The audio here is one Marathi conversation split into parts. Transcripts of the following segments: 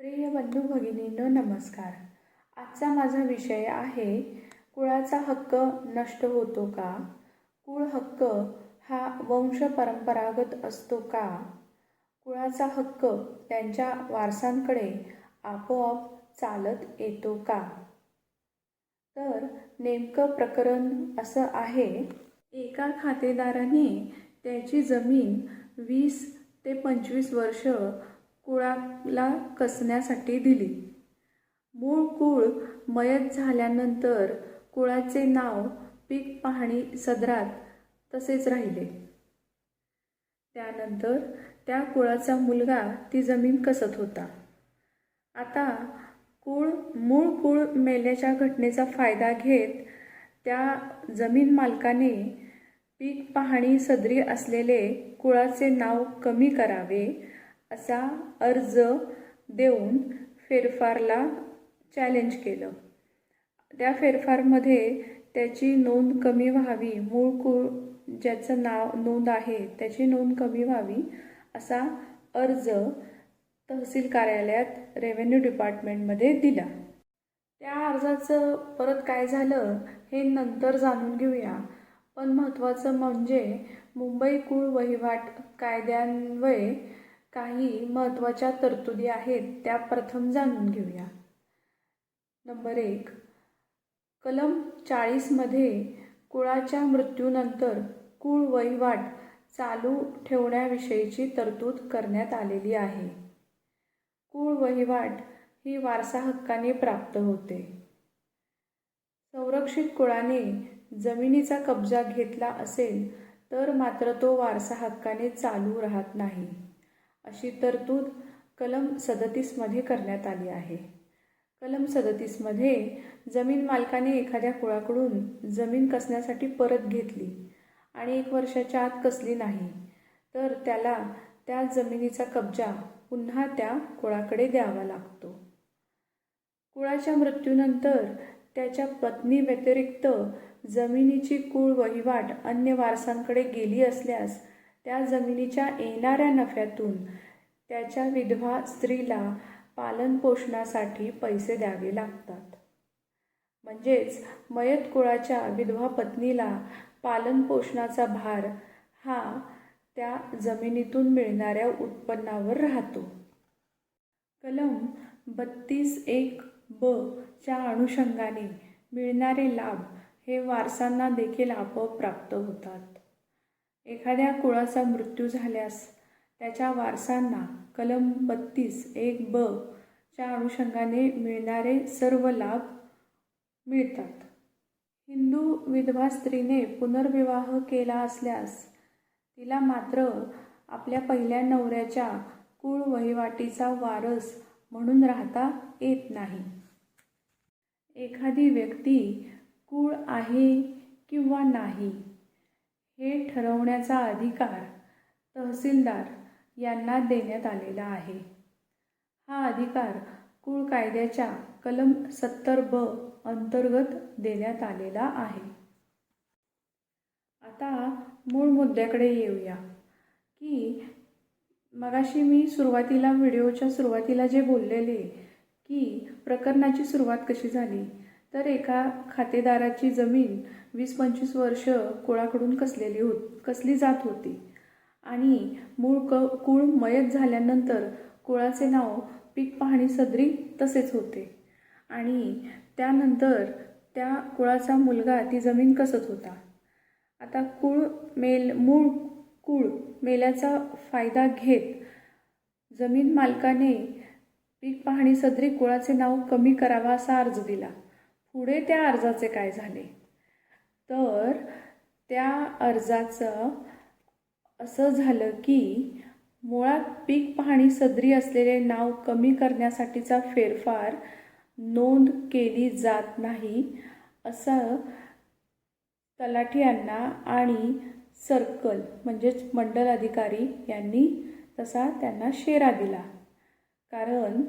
प्रिय बंधू भगिनींनो नमस्कार. आजचा माझा विषय आहे कुळाचा हक्क नष्ट होतो का? कुळ हक्क हा वंश परंपरागत असतो का? कुळाचा हक्क त्यांच्या वारसांकडे आपोआप चालत येतो का? तर नेमकं प्रकरण असं आहे एका खातेदाराने त्याची जमीन वीस ते पंचवीस वर्ष कुळाला कसण्यासाठी दिली. मूळ कुळ मयत झाल्यानंतर कुळाचे नाव पीक पाहणी सदरात तसेच राहिले. त्यानंतर त्या कुळाचा मुलगा ती जमीन कसत होता. आता कुळ मूळ कुळ मेल्याच्या घटनेचा फायदा घेत त्या जमीन मालकाने पीक पाहणी सदरी असलेले कुळाचे नाव कमी करावे असा अर्ज देऊन फेरफारला चॅलेंज केलं. त्या फेरफारमध्ये त्याची नोंद कमी व्हावी मूळ कुळ ज्याचं नाव नोंद आहे त्याची नोंद कमी व्हावी असा अर्ज तहसील कार्यालयात रेव्हेन्यू डिपार्टमेंटमध्ये दिला. त्या अर्जाचं परत काय झालं हे नंतर जाणून घेऊया. पण महत्त्वाचं म्हणजे मुंबई कुळ वहिवाट कायद्यान्वये काही महत्त्वाच्या तरतुदी आहेत त्या प्रथम जाणून घेऊया. नंबर एक. कलम चाळीसमध्ये कुळाच्या मृत्यूनंतर कुळ वहिवाट चालू ठेवण्याविषयीची तरतूद करण्यात आलेली आहे. कुळ वहिवाट ही वारसा हक्काने प्राप्त होते. संरक्षित कुळाने जमिनीचा कब्जा घेतला असेल तर मात्र तो वारसा हक्काने चालू राहत नाही. अशी तरतूद कलम सदतीसमध्ये करण्यात आली आहे. कलम सदतीसमध्ये जमीन मालकाने एखाद्या कुळाकडून जमीन कसण्यासाठी परत घेतली आणि एक वर्षाच्या आत कसली नाही तर त्याला त्या जमिनीचा कब्जा पुन्हा त्या कुळाकडे द्यावा लागतो. कुळाच्या मृत्यूनंतर त्याच्या पत्नी व्यतिरिक्त जमिनीची कुळ वहिवाट अन्य वारसांकडे गेली असल्यास त्या जमिनीच्या येणाऱ्या नफ्यातून त्याच्या विधवा स्त्रीला पालनपोषणासाठी पैसे द्यावे लागतात. म्हणजेच मयत कुळाच्या विधवा पत्नीला पालनपोषणाचा भार हा त्या जमिनीतून मिळणाऱ्या उत्पन्नावर राहतो. कलम बत्तीस एक ब च्या अनुषंगाने मिळणारे लाभ हे वारसांना देखील आपोआप प्राप्त होतात. एखाद्या कुळाचा मृत्यू झाल्यास त्याच्या वारसांना कलम बत्तीस एक ब च्या अनुषंगाने मिळणारे सर्व लाभ मिळतात. हिंदू विधवा स्त्रीने पुनर्विवाह केला असल्यास तिला मात्र आपल्या पहिल्या नवऱ्याच्या कुळ वहिवाटीचा वारस म्हणून राहता येत नाही. एखादी व्यक्ती कुळ आहे किंवा नाही हे ठरवण्याचा अधिकार तहसीलदार यांना देण्यात आलेला आहे. हा अधिकार कुळ कायद्याच्या कलम सत्तर ब अंतर्गत देण्यात आलेला आहे. आता मूळ मुद्द्याकडे येऊया. की मगाशी मी सुरुवातीला व्हिडिओच्या सुरुवातीला जे बोललेले की प्रकरणाची सुरुवात कशी झाली तर एका खातेदाराची जमीन वीस पंचवीस वर्ष कुळाकडून कसलेली होत कसली जात होती? आणि मूळ क कुळ मयत झाल्यानंतर कुळाचे नाव पीक पाहणी सदरी तसेच होते. आणि त्यानंतर त्या कुळाचा मुलगा ती जमीन कसत होता? आता कुळ मेल मूळ कुळ मेल्याचा फायदा घेत जमीन मालकाने पीक पाहणी सदरी कुळाचे नाव कमी करावा असा अर्ज दिला. पुढे त्या अर्जाचे काय झाले? तर त्या अर्जाचं असं झालं की मुळात पीक पाहणी सदरी असलेले नाव कमी करण्यासाठीचा फेरफार नोंद केली जात नाही असं तलाठी यांना आणि सर्कल म्हणजेच मंडल अधिकारी यांनी तसा त्यांना शेरा दिला. कारण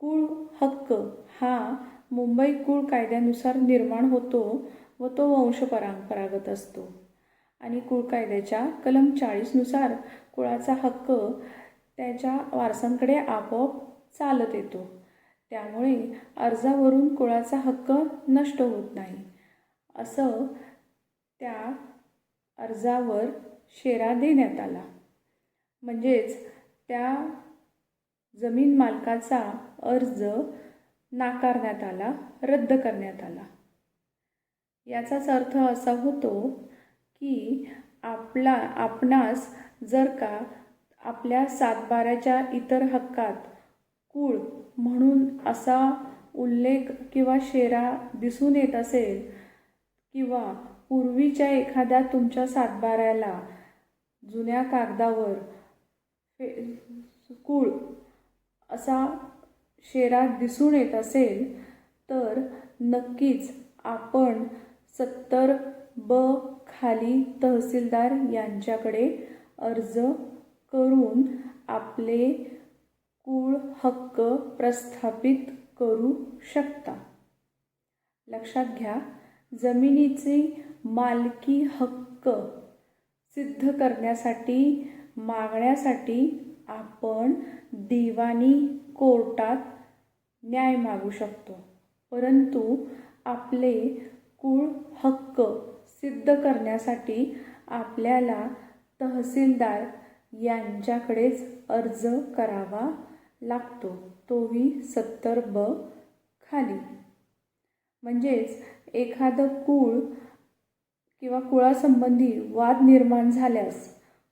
कुळ हक्क हा मुंबई कुळ कायद्यानुसार निर्माण होतो व तो वंश परंपरागत असतो. आणि कुळ कायद्याच्या कलम चाळीसनुसार कुळाचा हक्क त्याच्या वारसांकडे आपोआप चालत येतो. त्यामुळे अर्जावरून कुळाचा हक्क नष्ट होत नाही. असं त्या अर्जावर शेरा देण्यात आला. म्हणजेच त्या जमीन मालकाचा अर्ज नाकारण्यात आला रद्द करण्यात आला. याचाच अर्थ असा होतो की आपला आपणास जर का आपल्या सातबाऱ्याच्या इतर हक्कात कुळ म्हणून असा उल्लेख किंवा शेरा दिसून येत असेल किंवा पूर्वीच्या एखाद्या तुमच्या सातबाऱ्याला जुन्या कागदावर फे- कुळ असा शेरा दिसून येत असेल तर नक्कीच आपण सत्तर ब खाली तहसीलदार यांच्याकडे अर्ज करून आपले कुळ हक्क प्रस्थापित करू शकता. लक्षात घ्या जमिनीची मालकी हक्क सिद्ध करण्यासाठी मागण्यासाठी आपण दिवाणी कोर्टात न्याय मागू शकतो. परंतु आपले कुळ हक्क सिद्ध करण्यासाठी आपल्याला तहसीलदार यांच्याकडेच अर्ज करावा लागतो. तोही सत्तर ब खाली. म्हणजेच एखादं कुळ किंवा कुळासंबंधी वाद निर्माण झाल्यास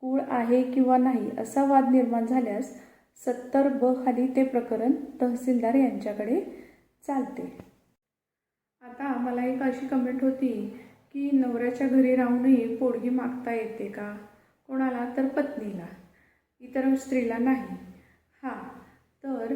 कुळ आहे किंवा नाही असा वाद निर्माण झाल्यास सत्तर ब खाली ते प्रकरण तहसीलदार यांच्याकडे चालते. आता मला एक अशी कमेंट होती की नवऱ्याच्या घरी राहूनही पोडगी मागता येते का? कोणाला? तर पत्नीला. इतर स्त्रीला नाही. हां तर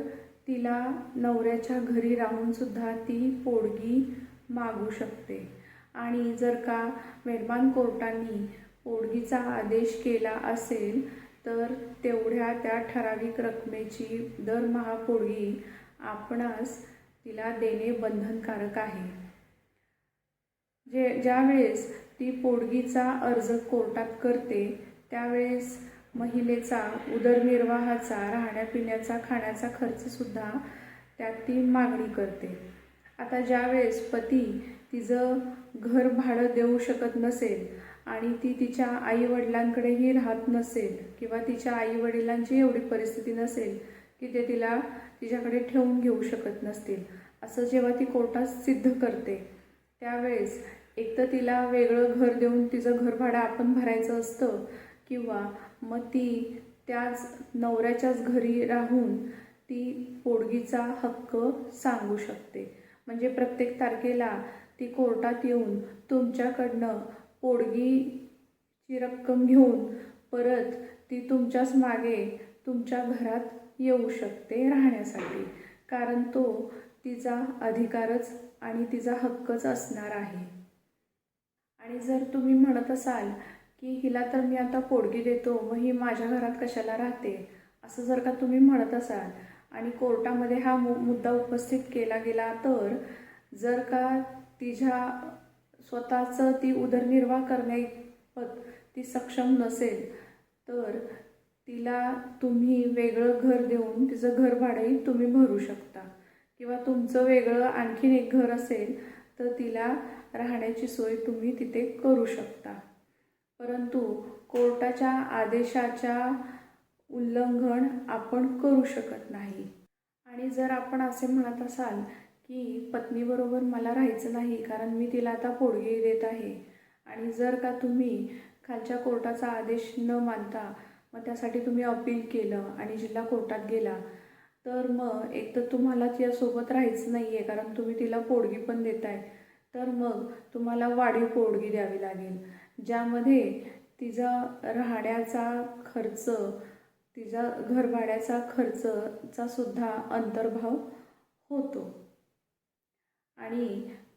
तिला नवऱ्याच्या घरी राहूनसुद्धा ती पोडगी मागू शकते. आणि जर का मेहरबान कोर्टाने पोडगीचा आदेश केला असेल तर तेवढ्या त्या ठराविक रकमेची दरमहा पोळी आपणास तिला देणे बंधनकारक आहे. जे ज्यावेळेस ती पोडगीचा अर्ज कोर्टात करते त्यावेळेस महिलेचा उदरनिर्वाहाचा राहण्यापिण्याचा खाण्याचा खर्चसुद्धा त्यात ती मागणी करते. आता ज्यावेळेस पती तिचं घर भाडं देऊ शकत नसेल आणि ती तिच्या आईवडिलांकडेही राहत नसेल किंवा तिच्या आईवडिलांची एवढी परिस्थिती नसेल की ते तिला तिच्याकडे ठेवून घेऊ शकत नसतील. असं जेव्हा ती कोर्टात सिद्ध करते त्यावेळेस एक तर तिला वेगळं घर देऊन तिचं घर भाडं आपण भरायचं असतं किंवा मग ती त्याच नवऱ्याच्याच घरी राहून ती पोडगीचा हक्क सांगू शकते. म्हणजे प्रत्येक तारखेला ती कोर्टात येऊन तुमच्याकडनं पोडगीची रक्कम घेऊन परत ती तुमच्याच मागे तुमच्या घरात येऊ शकते राहण्यासाठी. कारण तो तिचा अधिकारच आणि तिचा हक्कच असणार आहे. आणि जर तुम्ही म्हणत असाल की हिला तर मी आता पोडगी देतो मग ही माझ्या घरात कशाला राहते? असं जर का तुम्ही म्हणत असाल आणि कोर्टामध्ये हा मु मुद्दा उपस्थित केला गेला तर जर का तिच्या स्वतःचं ती उदरनिर्वाह करण्याइतपत ती सक्षम नसेल तर तिला तुम्ही वेगळं घर देऊन तिचं घर भाडंही तुम्ही भरू शकता. किंवा तुमचं वेगळं आणखीन एक घर असेल तर तिला राहण्याची सोय तुम्ही तिथे करू शकता. परंतु कोर्टाच्या आदेशाच्या उल्लंघन आपण करू शकत नाही. आणि जर आपण असे म्हणत असाल की पत्नीबरोबर मला राहायचं नाही कारण मी तिला आता पोडगी देत आहे. आणि जर का तुम्ही खालच्या कोर्टाचा आदेश न मानता मग त्यासाठी तुम्ही अपील केलं आणि जिल्हा कोर्टात गेला तर मग एक तर तुम्हाला तिच्यासोबत राहायचं नाही आहे कारण तुम्ही तिला पोडगी पण देताय. तर मग तुम्हाला वाढीव पोडगी द्यावी लागेल. ज्यामध्ये तिचा राहण्याचा खर्च तिचा घरभाड्याचा खर्चचा सुद्धा अंतर्भाव होतो. आणि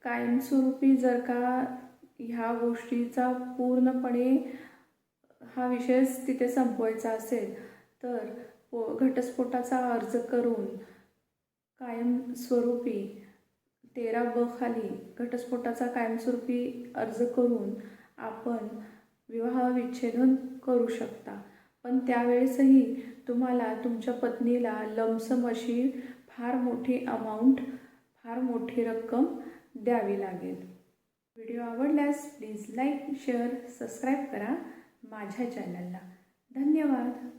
कायमस्वरूपी जर का ह्या गोष्टीचा पूर्णपणे हा विषयच तिथे संपवायचा असेल तर पो घटस्फोटाचा अर्ज करून कायमस्वरूपी तेरा ब खाली घटस्फोटाचा कायमस्वरूपी अर्ज करून आपण विवाह विच्छेदन करू शकता. पण त्यावेळेसही तुम्हाला तुमच्या पत्नीला लमसम अशी फार मोठी अमाऊंट फार मोठी रक्कम द्यावी लागेल. व्हिडिओ आवडल्यास प्लीज लाईक शेअर सबस्क्राईब करा माझ्या चॅनलला. धन्यवाद.